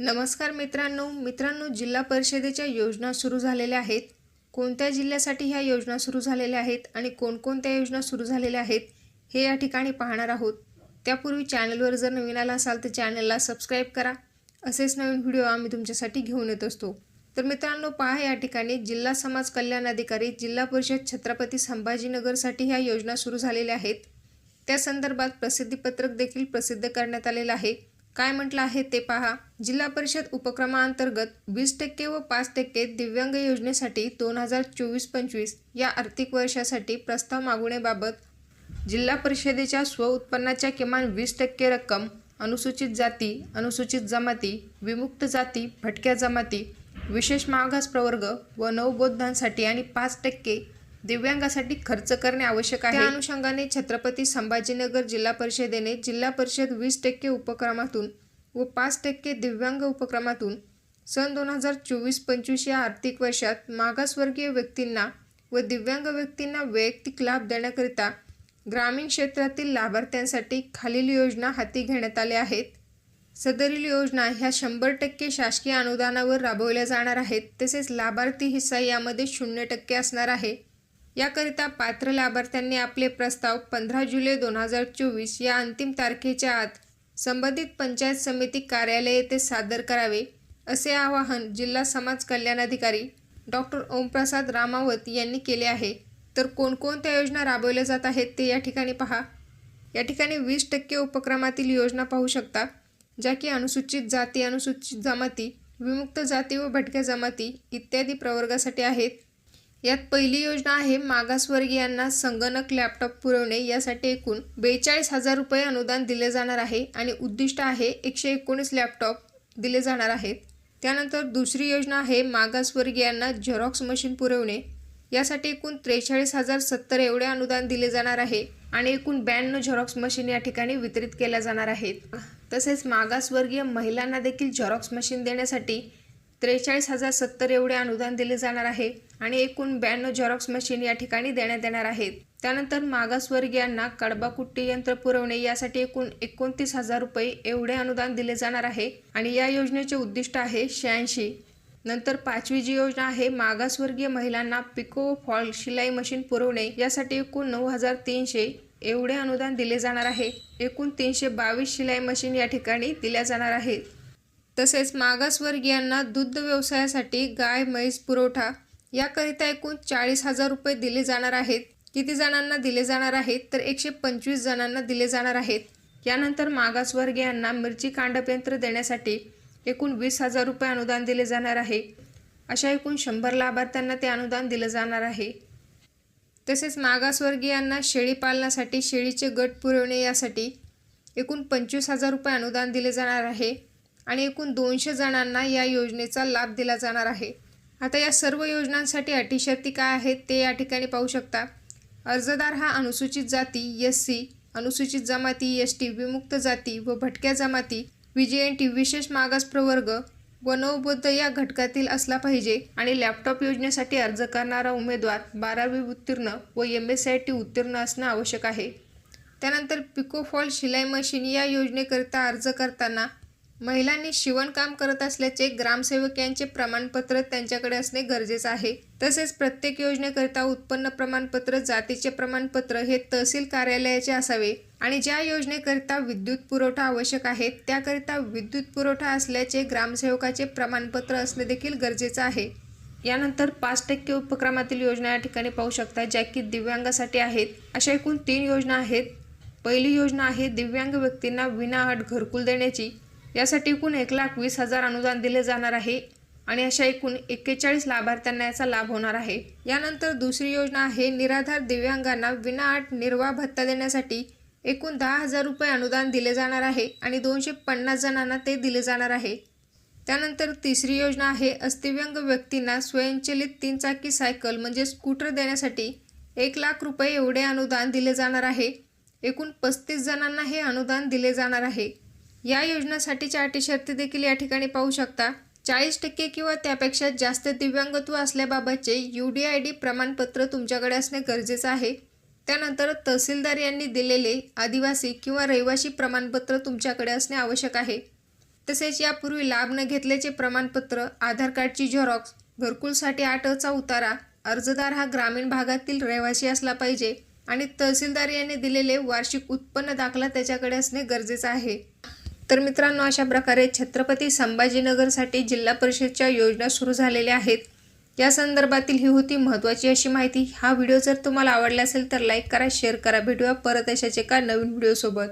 नमस्कार मित्रांनो मित्रांनो जिल्हा परिषदेच्या योजना सुरू झालेल्या आहेत. कोणत्या जिल्ह्यासाठी ह्या योजना सुरू झालेल्या आहेत आणि कोणकोणत्या योजना सुरू झालेल्या आहेत हे या ठिकाणी पाहणार आहोत. त्यापूर्वी चॅनलवर जर नवीन आला असाल तर चॅनलला सबस्क्राईब करा. असेच नवीन व्हिडिओ आम्ही तुमच्यासाठी घेऊन येत असतो. तर मित्रांनो पहा या ठिकाणी जिल्हा समाज कल्याण अधिकारी जिल्हा परिषद छत्रपती संभाजीनगरसाठी ह्या योजना सुरू झालेल्या आहेत. त्या संदर्भात प्रसिद्धीपत्रक देखील प्रसिद्ध करण्यात आलेलं आहे. काय म्हटलं आहे ते पहा. जिल्हा परिषद उपक्रमांतर्गत वीस टक्के व पाच टक्के दिव्यांग योजनेसाठी दोन हजार चोवीस पंचवीस या आर्थिक वर्षासाठी प्रस्ताव मागवण्याबाबत जिल्हा परिषदेच्या स्वउत्पन्नाच्या किमान वीस टक्के रक्कम अनुसूचित जाती अनुसूचित जमाती विमुक्त जाती भटक्या जमाती विशेष मागास प्रवर्ग व नवबोधांसाठी आणि पाच टक्के दिव्यांगासाठी खर्च करणे आवश्यक आहे. त्या अनुषंगाने छत्रपती संभाजीनगर जिल्हा परिषदेने जिल्हा परिषद वीस टक्के उपक्रमातून व पाच टक्के दिव्यांग उपक्रमातून सन दोन हजार चोवीस पंचवीस या आर्थिक वर्षात मागासवर्गीय व्यक्तींना व दिव्यांग व्यक्तींना वैयक्तिक लाभ देण्याकरिता ग्रामीण क्षेत्रातील लाभार्थ्यांसाठी खालील योजना हाती घेण्यात आल्या आहेत. सदरील योजना ह्या शंभर टक्के शासकीय अनुदानावर राबवल्या जाणार आहेत. तसेच लाभार्थी हिस्सा यामध्ये शून्य टक्के असणार आहे. याकरिता पात्र लाभार्थ्यांनी आपले प्रस्ताव पंधरा जुलै दोन हजार चोवीस या अंतिम तारखेच्या आत संबंधित पंचायत समिती कार्यालय येथे सादर करावे असे आवाहन जिल्हा समाज कल्याण अधिकारी डॉक्टर ओमप्रसाद रामावत यांनी केले आहे. तर कोणकोणत्या योजना राबवल्या जात आहेत ते या ठिकाणी पहा. या ठिकाणी वीस टक्के उपक्रमातील योजना पाहू शकता ज्या की अनुसूचित जाती अनुसूचित जमाती विमुक्त जाती व भटक्या जमाती इत्यादी प्रवर्गासाठी आहेत. यात पहिली योजना आहे मागासवर्गीयांना संगणक लॅपटॉप पुरवणे. यासाठी एकूण बेचाळीस हजार रुपये अनुदान दिले जाणार आहे आणि उद्दिष्ट आहे एकशे एकोणीस लॅपटॉप दिले जाणार आहेत. त्यानंतर दुसरी योजना आहे मागासवर्गीयांना झेरॉक्स मशीन पुरवणे. यासाठी एकूण त्रेचाळीस हजार सत्तर एवढे अनुदान दिले जाणार आहे आणि एकूण ब्याण्णव झेरॉक्स मशीन या ठिकाणी वितरित केल्या जाणार आहेत. तसेच मागासवर्गीय महिलांना देखील झेरॉक्स मशीन देण्यासाठी त्रेचाळीस हजार सत्तर एवढे अनुदान दिले जाणार आहे आणि एकूण ब्याण्णव झेरॉक्स मशीन या ठिकाणी देण्यात येणार आहेत. त्यानंतर मागासवर्गीयांना कडबाकुट्टी यंत्र पुरवणे यासाठी एकूण एकोणतीस हजार रुपये एवढे अनुदान दिले जाणार आहे आणि या योजनेचे उद्दिष्ट आहे शहाऐंशी. नंतर पाचवी जी योजना आहे मागासवर्गीय महिलांना पिको फॉल शिलाई मशीन पुरवणे यासाठी एकूण नऊ हजार तीनशे एवढे अनुदान दिले जाणार आहे. एकूण तीनशे बावीस शिलाई मशीन या ठिकाणी दिल्या जाणार आहेत. तसेच मागासवर्गीयांना दुग्ध व्यवसायासाठी गाय म्हैस पुरवठा याकरिता एकूण चाळीस हजार रुपये दिले जाणार आहेत. किती जणांना दिले जाणार आहेत? तर एकशे पंचवीस जणांना दिले जाणार आहेत. यानंतर मागासवर्गीयांना मिरची कांडपयंत्र देण्यासाठी एकूण वीस हजार रुपये अनुदान दिले जाणार आहे. अशा एकूण शंभर लाभार्थ्यांना ते अनुदान दिलं जाणार आहे. तसेच मागासवर्गीयांना शेळी पालनासाठी शेळीचे गट पुरवणे यासाठी एकूण पंचवीस हजार रुपये अनुदान दिले जाणार आहे. आणि एकूण दोनशे जणांना या योजनेचा लाभ दिला जाणार आहे. आता या सर्व योजनांसाठी अटी शर्ती काय आहेत ते या ठिकाणी पाहू शकता. अर्जदार हा अनुसूचित जाती एस सी अनुसूचित जमाती एस टी विमुक्त जाती व भटक्या जमाती व्ही विशेष मागास प्रवर्ग व नवबोध या घटकातील असला पाहिजे आणि लॅपटॉप योजनेसाठी अर्ज करणारा उमेदवार बारावी उत्तीर्ण व एम एस आय टी उत्तीर्ण असणं आवश्यक आहे. त्यानंतर पिकोफॉल शिलाई मशीन या योजनेकरिता अर्ज करताना महिलांनी शिवणकाम करत असल्याचे ग्रामसेवक यांचे प्रमाणपत्र त्यांच्याकडे असणे गरजेचं आहे. तसेच प्रत्येक योजनेकरिता उत्पन्न प्रमाणपत्र जातीचे प्रमाणपत्र हे तहसील कार्यालयाचे असावे आणि ज्या योजनेकरिता विद्युत पुरवठा आवश्यक आहे त्याकरिता विद्युत पुरवठा असल्याचे ग्रामसेवकाचे प्रमाणपत्र असणे देखील गरजेचं आहे. यानंतर पाच टक्के उपक्रमातील योजना या ठिकाणी पाहू शकता ज्या की दिव्यांगासाठी आहेत. अशा एकूण तीन योजना आहेत. पहिली योजना आहे दिव्यांग व्यक्तींना विनाअट घरकुल देण्याची. यासाठी एकूण एक लाख वीस हजार अनुदान दिले जाणार आहे आणि अशा एकूण एक्केचाळीस लाभार्थ्यांना याचा लाभ होणार आहे. यानंतर दुसरी योजना आहे निराधार दिव्यांगांना विनाआट निर्वाह भत्ता देण्यासाठी एकूण दहा हजार रुपये अनुदान दिले जाणार आहे आणि दोनशे पन्नास जणांना ते दिले जाणार आहे. त्यानंतर तिसरी योजना आहे अस्थिव्यंग व्यक्तींना स्वयंचलित तीन चाकी सायकल म्हणजे स्कूटर देण्यासाठी एक लाख रुपये एवढे अनुदान दिले जाणार आहे. एकूण पस्तीस जणांना हे अनुदान दिले जाणार आहे. या योजनासाठीच्या अटी शर्ती देखील या ठिकाणी पाहू शकता. चाळीस टक्के किंवा त्यापेक्षा जास्त दिव्यांगत्व असल्याबाबतचे यू डी आय डी प्रमाणपत्र तुमच्याकडे असणे गरजेचं आहे. त्यानंतर तहसीलदार यांनी दिलेले आदिवासी किंवा रहिवासी प्रमाणपत्र तुमच्याकडे असणे आवश्यक आहे. तसेच यापूर्वी लाभ न घेतल्याचे प्रमाणपत्र आधार कार्डची झेरॉक्स घरकुलसाठी आठ अचा उतारा अर्जदार हा ग्रामीण भागातील रहिवासी असला पाहिजे आणि तहसीलदार यांनी दिलेले वार्षिक उत्पन्न दाखला त्याच्याकडे असणे गरजेचं आहे. तर मित्रांनो अशा प्रकारे छत्रपती संभाजीनगरसाठी जिल्हा परिषदच्या योजना सुरू झालेल्या आहेत. या संदर्भातील ही होती महत्त्वाची अशी माहिती. हा व्हिडिओ जर तुम्हाला आवडला असेल तर लाईक करा शेअर करा. भेटूया परत अशाच एका नवीन व्हिडिओसोबत.